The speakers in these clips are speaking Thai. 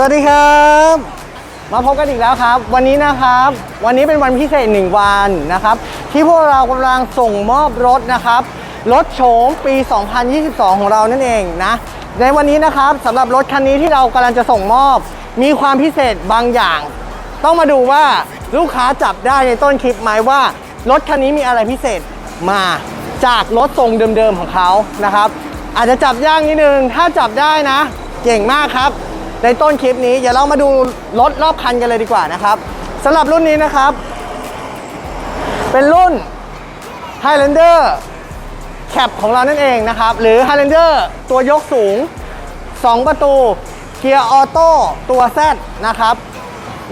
สวัสดีครับ มาพบกันอีกแล้วครับ วันนี้นะครับ วันนี้เป็นวันพิเศษหนึ่งวันนะครับ ที่พวกเรากำลังส่งมอบรถนะครับ รถโฉมปี 2022 ของเรานั่นเองนะ ในวันนี้นะครับสำหรับรถคันนี้ที่เรากำลังจะส่งมอบ มีความพิเศษบางอย่าง ต้องมาดูว่าลูกค้าจับได้ในต้นคลิปไหมว่า รถคันนี้มีอะไรพิเศษมาจากรถทรงเดิมๆของเขานะครับ อาจจะจับยากนิดนึงถ้าจับได้นะ เก่งมากครับ ในต้นคลิปนี้เดี๋ยวเรามาดูรถรอบคันกันเลยดีกว่านะครับสำหรับรุ่นนี้นะครับ เป็นรุ่น Highlander แคปของเรานั่นเองนะครับ หรือ Highlander ตัวยกสูง 2 ประตู เกียร์ออโต้ตัว Z นะครับ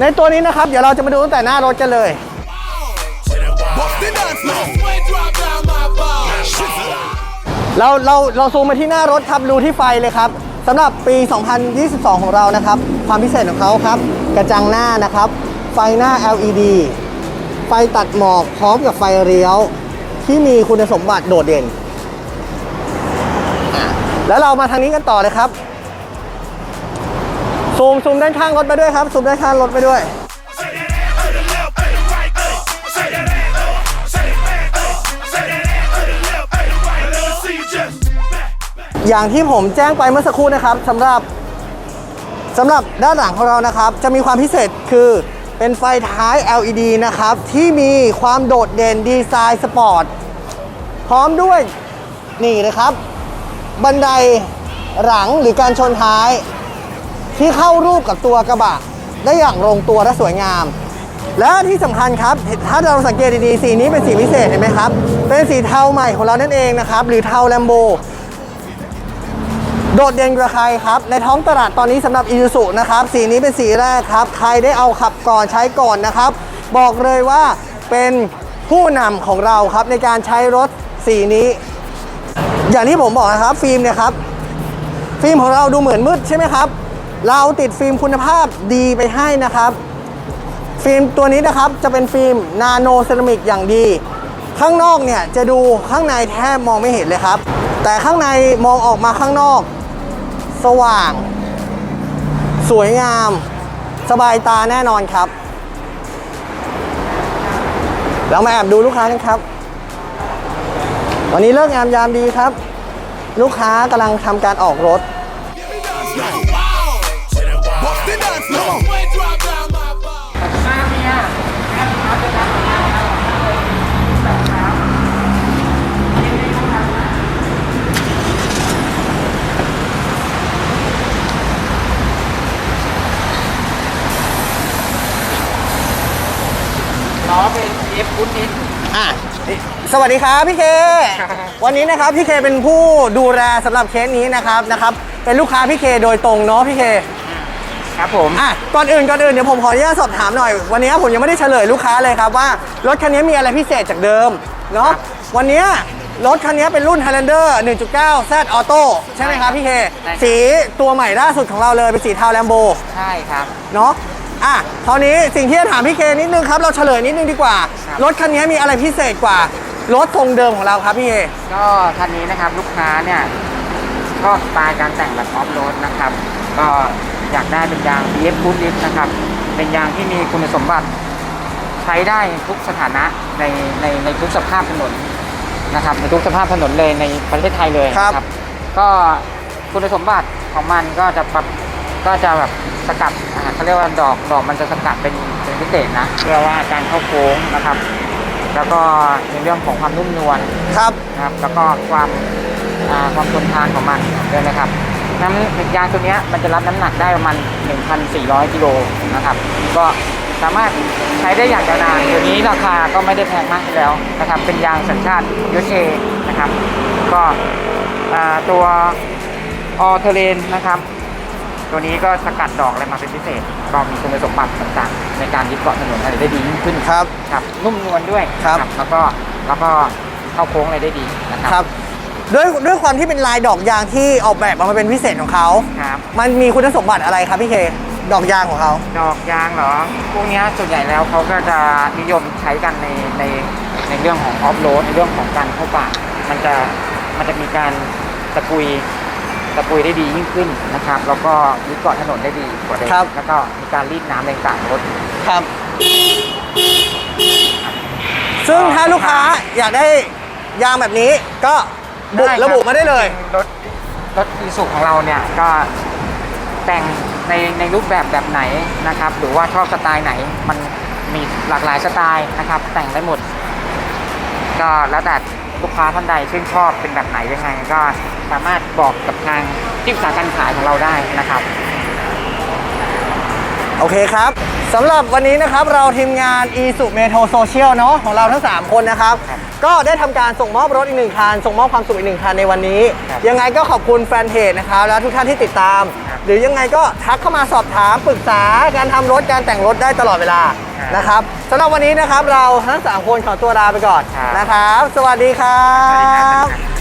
ในตัวนี้นะครับ เดี๋ยวเราจะมาดูตั้งแต่หน้ารถกันเลย เราเราเราซูมมาที่หน้ารถครับดูที่ไฟเลยครับ สำหรับปี 2022 ของเรานะครับ ความพิเศษของเขาครับ กระจังหน้านะครับ ไฟหน้า LED ไฟตัดหมอกพร้อมกับไฟเลี้ยว ที่มีคุณสมบัติโดดเด่น แล้วเรามาทางนี้กันต่อเลยครับ ซูมซูมด้านข้างรถไปด้วยครับ ซูมด้านข้างรถไปด้วย อย่างที่ผมแจ้งไปเมื่อสักครู่นะครับสำหรับสำหรับด้านหลังของเรานะครับ จะมีความพิเศษคือเป็นไฟท้าย LED นะครับ ที่มีความโดดเด่นดีไซน์สปอร์ต พร้อมด้วยนี่เลยครับ บันไดหลังหรือการชนท้าย ที่เข้ารูปกับตัวกระบะ ได้อย่างลงตัวและสวยงาม และที่สำคัญครับ ถ้าเราสังเกตดีๆ สีนี้เป็นสีพิเศษเห็นไหมครับ เป็นสีเทาใหม่ของเรานั่นเองนะครับ หรือเทาแลมโบ โดดเด่นกว่าใครครับ ในท้องตลาดตอนนี้สำหรับ i ู z u นะครับ สีนี้เป็นสีแรกครับ ใครได้เอาขับก่อนใช้ก่อนนะครับ บอกเลยว่าเป็นผู้นำของเราครับในการใช้รถสีนี้ อย่างที่ผมบอกนะครับฟิล์มเนี่ยครับ ฟิล์มของเราดูเหมือนมืดใช่ไหมครับ เราติดฟิล์มคุณภาพดีไปให้นะครับ ฟิล์มตัวนี้นะครับจะเป็นฟิล์มนาโนเซรามิกอย่างดี ข้างนอกเนี่ยจะดูข้างในแทบมองไม่เห็นเลยครับ แต่ข้างในมองออกมาข้างนอก สว่าง สวยงาม สบายตาแน่นอนครับ เรามาแอบดูลูกค้ากันครับ วันนี้เลิกงามยามดีครับ ลูกค้ากำลังทำการออกรถ ล้อเป็นเอฟฟุตนิดอะสวัสดีครับพี่เค วันนี้นะครับพี่เคเป็นผู้ดูแลสำหรับเคสนี้นะครับนะครับ เป็นลูกค้าพี่เคโดยตรงเนาะพี่เคครับผมอะก่อนอื่นก่อนอื่นเดี๋ยวผมขออนุญาตสอบถามหน่อย วันนี้ผมยังไม่ได้เฉลยลูกค้าเลยครับว่ารถคันนี้มีอะไรพิเศษจากเดิมเนาะวันนี้รถคันนี้เป็นรุ่น Highlander 1.9 Z Auto ใช่ไหมครับพี่เค สีตัวใหม่ล่าสุดของเราเลยเป็นสีเทาแลมโบใช่ครับเนาะ อะคราวนี้สิ่งที่จะถามพี่เคนิดนึงครับ เราเฉลยนิดนึงดีกว่าครับรถคันนี้มีอะไรพิเศษกว่ารถทรงเดิมของเราครับพี่เคก็คันนี้นะครับลูกค้าเนี่ยชอบสไตล์การแต่งแบบออฟโรดนะครับ ก็อยากได้เป็นยาง BF ฟุตนิดนะครับ เป็นยางที่มีคุณสมบัติ ใช้ได้ทุกสถานะในในในทุกสภาพถนนนะครับในทุกสภาพถนนเลยในประเทศไทยเลยครับนะก็คุณสมบัติของมันก็จะปรับก็จะแบบ สกัดอ่าเขาเรียกว่าดอกดอกมันจะสกัดเป็นเป็นพิเศษนะเพื่อว่าการเข้าโค้งนะครับ แล้วก็ในเรื่องของความนุ่มนวลครับนะครับ แล้วก็ความอ่าความทนทานของมันด้วยนะครับน้ำยางตัวเนี้ยมันจะรับน้ำหนักได้ประมาณ 1,400 กิโลนะครับ ก็สามารถใช้ได้อย่างยาวนานเดี๋ยวนี้ราคาก็ไม่ได้แพงมากแล้วนะครับ เป็นยางสัญชาติ USA นะครับ ก็อ่าตัวออเทเลนนะครับ ตัวนี้ก็สกัดดอกอะไรมาเป็นพิเศษ ก็มีคุณสมบัติต่างๆ ในการยึดเกาะถนนอะไรได้ดียิ่งขึ้นครับครับนุ่มนวลด้วยครับ แล้วก็แล้วก็เข้าโค้งอะไรได้ดีนะครับครับด้วยด้วยความที่เป็นลายดอกยางที่ออกแบบมาเป็นพิเศษของเขา ครับ มันมีคุณสมบัติอะไรครับพี่เค ดอกยางของเขา ดอกยางเหรอ พวกเนี้ยส่วนใหญ่แล้วเขาก็จะนิยมใช้กันในในในเรื่องของออฟโรดในเรื่องของการเข้าป่า มันจะมันจะมีการตะกุย ตะปุยได้ดียิ่งขึ้นนะครับ แล้วก็ยึดเกาะถนนได้ดีกว่าเดิมครับ แล้วก็มีการรีดน้ำในต่างๆรถ ครับ ซึ่งถ้าลูกค้าอยากได้ยางแบบนี้ก็บุได้คบระบุมาได้เลย รถรถอีสุของเราเนี่ยก็แต่งในในรูปแบบแบบไหนนะครับ หรือว่าชอบสไตล์ไหนมันมีหลากหลายสไตล์นะครับ แต่งได้หมด ก็แล้วแต่ ลูกค้าท่านใดชื่นชอบเป็นแบบไหนยังไง ก็สามารถบอกกับทางที่ปรึกษาการขายของเราได้นะครับ โอเคครับสำหรับวันนี้นะครับเราทีมงาน e s u Metro Social เนาะของเราทั้ง 3 คนนะครับ ครับก็ได้ทำการส่งมอบรถอีกหนึ่งคัน ส่งมอบความสุขอีกหนึ่งคันในวันนี้ ครับยังไงก็ขอบคุณแฟนเพจนะครับ และทุกท่านที่ติดตาม ครับ หรือยังไงก็ทักเข้ามาสอบถามปรึกษาการทำรถการแต่งรถได้ตลอดเวลาครับ นะครับสำหรับวันนี้นะครับเราทั้ง3คนขอตัวลาไปก่อนครับนะครับ สวัสดีครัสวัสดีครับบ